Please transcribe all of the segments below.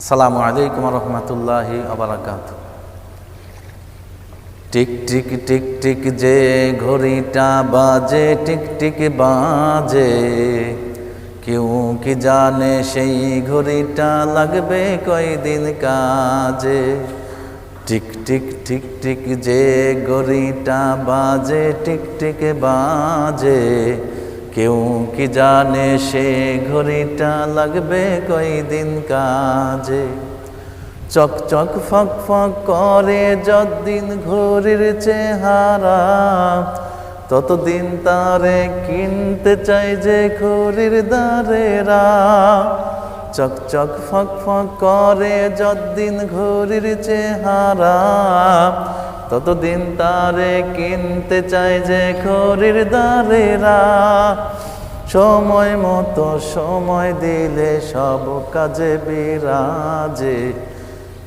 আসসালামু আলাইকুম রহমতুল্লাহি আবরাকাত টিক টিক টিক টিক যে ঘড়িটা বাজে, টিক টিক বাজে। কেউ কি জানে সেই ঘড়িটা লাগবে কয়দিন কাজে? টিক টিক টিক টিক যে ঘড়িটা বাজে, টিক টিক বাজে। কেউ কি জানে সে ঘড়িটা লাগবে কয়দিন কাজে? চক চক ফক ফক করে যতদিন ঘড়ির চেহারা, ততদিন তারে কিনতে চাই যে ঘড়ির দারেরা চক চক ফক ফক করে যতদিন ঘড়ির চেহারা ততদিন তারে কিনতে চাই যে ঘড়ির দারেরা সময় মতো সময় দিলে সব কাজে বিরাজে।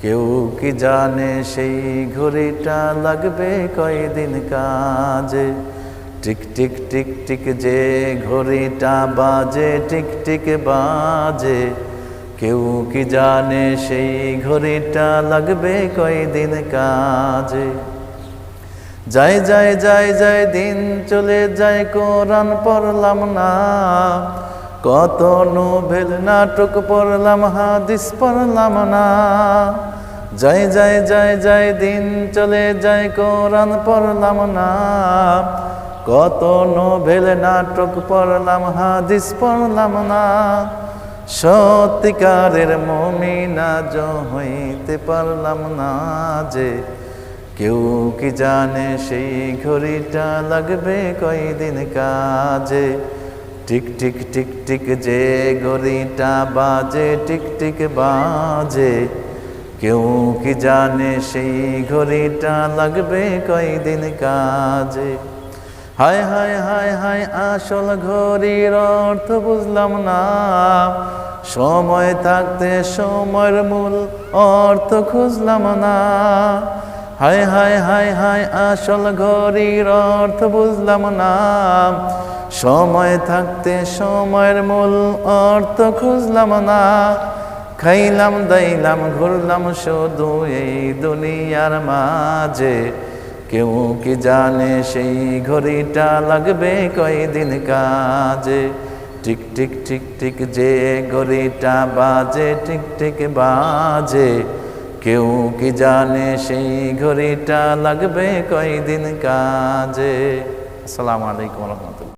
কেউ কি জানে সেই ঘড়িটা লাগবে কয়দিন কাজে? টিক টিক টিক টিক যে ঘড়িটা বাজে, টিক টিক বাজে। কেউ কি জানে সেই ঘড়িটা লাগবে কয়দিন কাজে? যাই যাই যাই যাই দিন চলে যায়, কোরআন পড়লাম না। কত নোভেল নাটক পড়লাম, হাদিস পড়লাম না। যাই যাই যাই যাই দিন চলে যায়, কোরআন পড়লাম না। কত নোভেল নাটক পড়লাম, হাদিস পড়লাম না। সত্যিকারের মমিনা জ হইতে পারলাম না যে, কেউ কি জানে সেই ঘড়িটা লাগবে কয়দিন কাজে? টিক টিক টিক টিক যে ঘড়িটা বাজে, টিক টিক বাজে। কেউ কি জানে সেই ঘড়িটা লাগবে কয়দিন কাজে? হায় হায় হায় হায় আসল ঘড়ির অর্থ বুঝলাম না। সময় থাকতে সময়ের মূল অর্থ খুঁজলাম না। হায় হায় হায় হায়, আসল ঘড়ির অর্থ বুঝলাম না। সময় থাকতে সময়ের মূল অর্থ খুঁজলাম না। খাইলাম, দাইলাম, ঘুরলাম শুধু এই দুনিয়ার মাঝে। কেউ কি জানে সেই ঘড়িটা লাগবে কয়দিন কাজে? টিক টিক টিক টিক যে ঘড়িটা বাজে, টিক টিক বাজে। কেউ কি জানে সেই ঘড়িটা লাগবে কয়দিন কাজে? আসসালামু আলাইকুম রহমতুল্লাহ।